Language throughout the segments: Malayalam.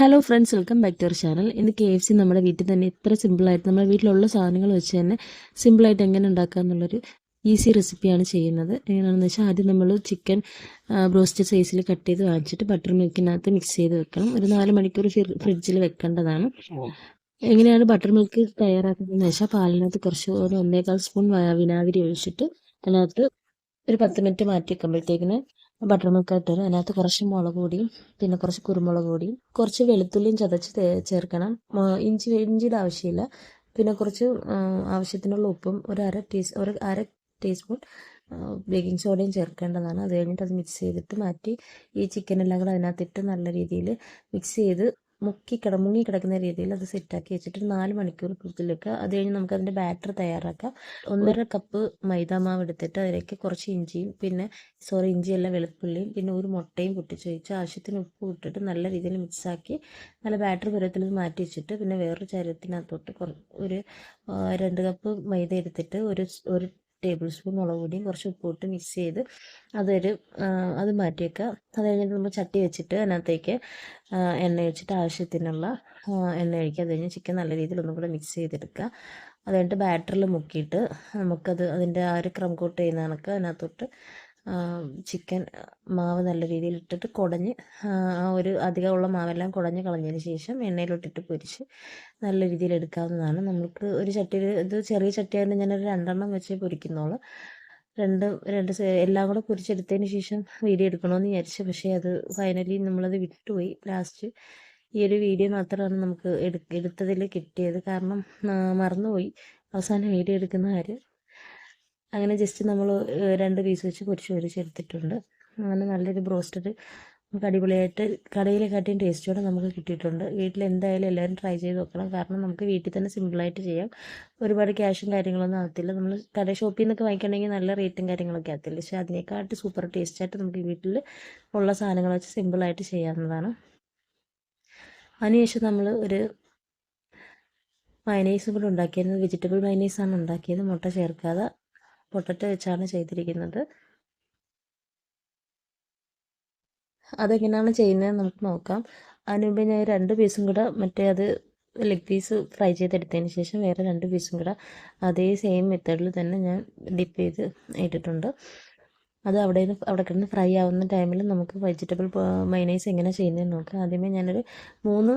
Hello friends welcome back to our channel ഇന്ന് കെ എഫ് സി നമ്മുടെ വീട്ടിൽ തന്നെ ഇത്ര സിമ്പിളായിട്ട് നമ്മുടെ വീട്ടിലുള്ള സാധനങ്ങൾ വെച്ച് തന്നെ സിമ്പിളായിട്ട് എങ്ങനെ ഉണ്ടാക്കുക എന്നുള്ളൊരു ഈസി റെസിപ്പിയാണ് ചെയ്യുന്നത്. എങ്ങനെയാണെന്ന് വെച്ചാൽ ആദ്യം നമ്മൾ ചിക്കൻ ബ്രോസ്റ്റ് സൈസിൽ കട്ട് ചെയ്ത് വാങ്ങിച്ചിട്ട് ബട്ടർ മിൽക്കിനകത്ത് മിക്സ് ചെയ്ത് വെക്കണം. ഒരു നാല് മണിക്കൂർ ഫ്രിഡ്ജിൽ വെക്കേണ്ടതാണ്. എങ്ങനെയാണ് ബട്ടർ മിൽക്ക് തയ്യാറാക്കുന്നതെന്ന് വെച്ചാൽ പാലിനകത്ത് കുറച്ച് ഒരു ഒന്നേകാൽ സ്പൂൺ വിനാഗിരി ഒഴിച്ചിട്ട് അതിനകത്ത് ഒരു പത്ത് മിനിറ്റ് മാറ്റി വെക്കുമ്പോഴത്തേക്കിന് ബട്ടർ മിൽക്ക് ഇട്ട് അതിനകത്ത് കുറച്ച് മുളക് പൊടിയും പിന്നെ കുറച്ച് കുരുമുളക് പൊടിയും കുറച്ച് വെളുത്തുള്ളിയും ചതച്ച് ചേർക്കണം. ഇഞ്ചി ഇഞ്ചിയുടെ ആവശ്യമില്ല. പിന്നെ കുറച്ച് ആവശ്യത്തിനുള്ള ഉപ്പും ഒരു അര ടീസ് ഒരു അര ടീസ്പൂൺ ബേക്കിംഗ് സോഡയും ചേർക്കേണ്ടതാണ്. അത് കഴിഞ്ഞിട്ട് അത് മിക്സ് ചെയ്തിട്ട് മാറ്റി ഈ ചിക്കൻ എല്ലാം കൂടെ അതിനകത്തിട്ട് നല്ല രീതിയിൽ മിക്സ് ചെയ്ത് മുക്കി കിട മുങ്ങി കിടക്കുന്ന രീതിയിൽ അത് സെറ്റാക്കി വെച്ചിട്ട് നാല് മണിക്കൂർ വെക്കുക. അത് കഴിഞ്ഞ് നമുക്ക് അതിന്റെ ബാറ്റർ തയ്യാറാക്കാം. ഒന്നര കപ്പ് മൈദാമാവ് എടുത്തിട്ട് അതിലേക്ക് കുറച്ച് ഇഞ്ചിയും പിന്നെ സോറി ഇഞ്ചിയല്ല വെളുത്തുള്ളിയും പിന്നെ ഒരു മുട്ടയും പൊട്ടിച്ച് വെച്ച് ആവശ്യത്തിന് ഉപ്പ് ഇട്ടിട്ട് നല്ല രീതിയിൽ മിക്സാക്കി നല്ല ബാറ്റർ പരുവത്തിൽ മാറ്റി വെച്ചിട്ട് പിന്നെ വേറൊരു ചരത്തിനകത്തോട്ട് ഒരു രണ്ട് കപ്പ് മൈദ എടുത്തിട്ട് ഒരു ഒരു ടേബിൾ സ്പൂൺ മുളക് പൊടിയും കുറച്ച് ഉപ്പിട്ട് മിക്സ് ചെയ്ത് അതൊരു അത് മാറ്റി വെക്കുക അത് കഴിഞ്ഞിട്ട് നമ്മൾ ചട്ടി വെച്ചിട്ട് അതിനകത്തേക്ക് എണ്ണ ഒഴിച്ചിട്ട് ആവശ്യത്തിനുള്ള എണ്ണ ഒഴിക്കുക. അത് കഴിഞ്ഞ് ചിക്കൻ നല്ല രീതിയിൽ ഒന്നും കൂടെ മിക്സ് ചെയ്തെടുക്കുക. അത് കഴിഞ്ഞിട്ട് ബാറ്ററിൽ മുക്കിയിട്ട് നമുക്കത് അതിന്റെ ആ ഒരു ക്രം കോട്ട് ചെയ്യുന്ന കണക്ക് അതിനകത്തോട്ട് ചിക്കൻ മാവ് നല്ല രീതിയിൽ ഇട്ടിട്ട് കുടഞ്ഞ് ആ ഒരു അധികമുള്ള മാവെല്ലാം കുടഞ്ഞ് കളഞ്ഞതിന് ശേഷം എണ്ണയിലോട്ടിട്ട് പൊരിച്ച് നല്ല രീതിയിൽ എടുക്കാവുന്നതാണ്. നമുക്ക് ഒരു ചട്ടിയിൽ ഇത് ചെറിയ ചട്ടിയായതുകൊണ്ട് ഞാനൊരു രണ്ടെണ്ണം വെച്ച് പൊരിക്കുന്നുള്ളൂ. രണ്ട് രണ്ട് എല്ലാം കൂടെ പൊരിച്ചെടുത്തതിന് ശേഷം വീഡിയോ എടുക്കണമെന്ന് വിചാരിച്ചു പക്ഷേ അത് ഫൈനലി നമ്മളത് വിട്ടുപോയി. ലാസ്റ്റ് ഈ ഒരു വീഡിയോ മാത്രമാണ് നമുക്ക് എടു എടുത്തതിൽ കിട്ടിയത്. കാരണം മറന്നുപോയി. അവസാനം വീഡിയോ എടുക്കുന്ന കാര്യം അങ്ങനെ ജസ്റ്റ് നമ്മൾ രണ്ട് പീസ് വെച്ച് പൊരിച്ച് പൊരിച്ചെടുത്തിട്ടുണ്ട് അങ്ങനെ നല്ലൊരു ബ്രോസ്റ്റഡ് നമുക്ക് അടിപൊളിയായിട്ട് കടയിലെക്കാട്ടിയും ടേസ്റ്റോടെ നമുക്ക് കിട്ടിയിട്ടുണ്ട്. വീട്ടിൽ എന്തായാലും എല്ലാവരും ട്രൈ ചെയ്ത് നോക്കണം. കാരണം നമുക്ക് വീട്ടിൽ തന്നെ സിമ്പിളായിട്ട് ചെയ്യാം. ഒരുപാട് ക്യാഷും കാര്യങ്ങളൊന്നും ആകത്തില്ല നമ്മൾ കട ഷോപ്പിൽ നിന്നൊക്കെ വാങ്ങിക്കണമെങ്കിൽ നല്ല റേറ്റും കാര്യങ്ങളൊക്കെ ആകത്തില്ല പക്ഷേ അതിനേക്കാട്ട് സൂപ്പർ ടേസ്റ്റായിട്ട് നമുക്ക് വീട്ടിൽ ഉള്ള സാധനങ്ങൾ വെച്ച് സിമ്പിളായിട്ട് ചെയ്യാവുന്നതാണ്. അതിനുശേഷം നമ്മൾ ഒരു മയനൈസും കൂടെ ഉണ്ടാക്കിയിരുന്നത് വെജിറ്റബിൾ മയനൈസാണ് ഉണ്ടാക്കിയത്. മുട്ട ചേർക്കാതെ. പൊട്ടറ്റോ വെച്ചാണ് ചെയ്തിരിക്കുന്നത്. അതെങ്ങനെയാണ് ചെയ്യുന്നത് നമുക്ക് നോക്കാം. അതിനുമുമ്പ് ഞാൻ രണ്ട് പീസും കൂടെ മറ്റേ അത് ലെഗ് പീസ് ഫ്രൈ ചെയ്തെടുത്തതിന് ശേഷം വേറെ രണ്ട് പീസും കൂടെ അതേ സെയിം മെത്തേഡിൽ തന്നെ ഞാൻ ഡിപ്പ് ചെയ്ത് ഇട്ടിട്ടുണ്ട്. അത് അവിടെ നിന്ന് അവിടെ കിടന്ന് ഫ്രൈ ആവുന്ന ടൈമിൽ നമുക്ക് വെജിറ്റബിൾ മൈനൈസ് എങ്ങനെ ചെയ്യുന്നതെന്ന് നോക്കാം. ആദ്യമേ ഞാനൊരു മൂന്ന്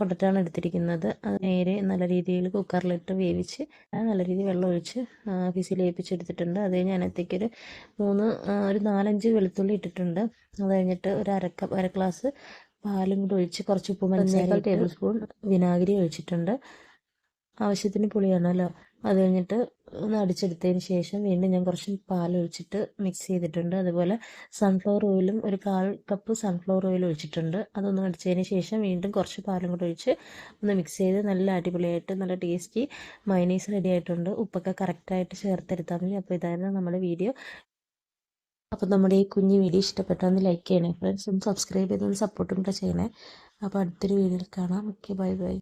പൊട്ടറ്റാണ് എടുത്തിരിക്കുന്നത്. അത് നേരെ നല്ല രീതിയിൽ കുക്കറിലിട്ട് വേവിച്ച് നല്ല രീതിയിൽ വെള്ളം ഒഴിച്ച് ഫിസിൽ വേവിച്ചെടുത്തിട്ടുണ്ട് അത് കഴിഞ്ഞ് അതിനകത്തേക്കൊരു മൂന്ന് ഒരു നാലഞ്ച് വെളുത്തുള്ളി ഇട്ടിട്ടുണ്ട്. അത് കഴിഞ്ഞിട്ട് ഒരു അരക്ക അര ഗ്ലാസ് പാലും കൂടി ഒഴിച്ച് കുറച്ച് ഉപ്പ് പഞ്ചസാര ടേബിൾ സ്പൂൺ വിനാഗിരി ഒഴിച്ചിട്ടുണ്ട്. ആവശ്യത്തിന് പുളിയാണല്ലോ അത് കഴിഞ്ഞിട്ട് ഒന്ന് അടിച്ചെടുത്തതിന് ശേഷം വീണ്ടും ഞാൻ കുറച്ച് പാൽ ഒഴിച്ചിട്ട് മിക്സ് ചെയ്തിട്ടുണ്ട്. അതുപോലെ സൺഫ്ലവർ ഓയിലും ഒരു കാൽ കപ്പ് സൺഫ്ലവർ ഓയിൽ ഒഴിച്ചിട്ടുണ്ട്. അതൊന്ന് അടിച്ചതിന് ശേഷം വീണ്ടും കുറച്ച് പാലും കൂടെ ഒഴിച്ച് ഒന്ന് മിക്സ് ചെയ്ത് നല്ല അടിപൊളിയായിട്ട് നല്ല ടേസ്റ്റി മൈനീസ് റെഡി ആയിട്ടുണ്ട്. ഉപ്പൊക്കെ കറക്റ്റായിട്ട് ചേർത്തെടുത്താൽ മതി. അപ്പോൾ ഇതായിരുന്നു നമ്മുടെ വീഡിയോ അപ്പോൾ നമ്മുടെ ഈ കുഞ്ഞു വീഡിയോ ഇഷ്ടപ്പെട്ടൊന്ന് ലൈക്ക് ചെയ്യണേ ഫ്രണ്ട്സ് ഒന്ന് സബ്സ്ക്രൈബ് ചെയ്തൊന്ന് സപ്പോർട്ടും കൂടെ ചെയ്യണേ. അപ്പോൾ അടുത്തൊരു വീഡിയോയിൽ കാണാം. Okay bye bye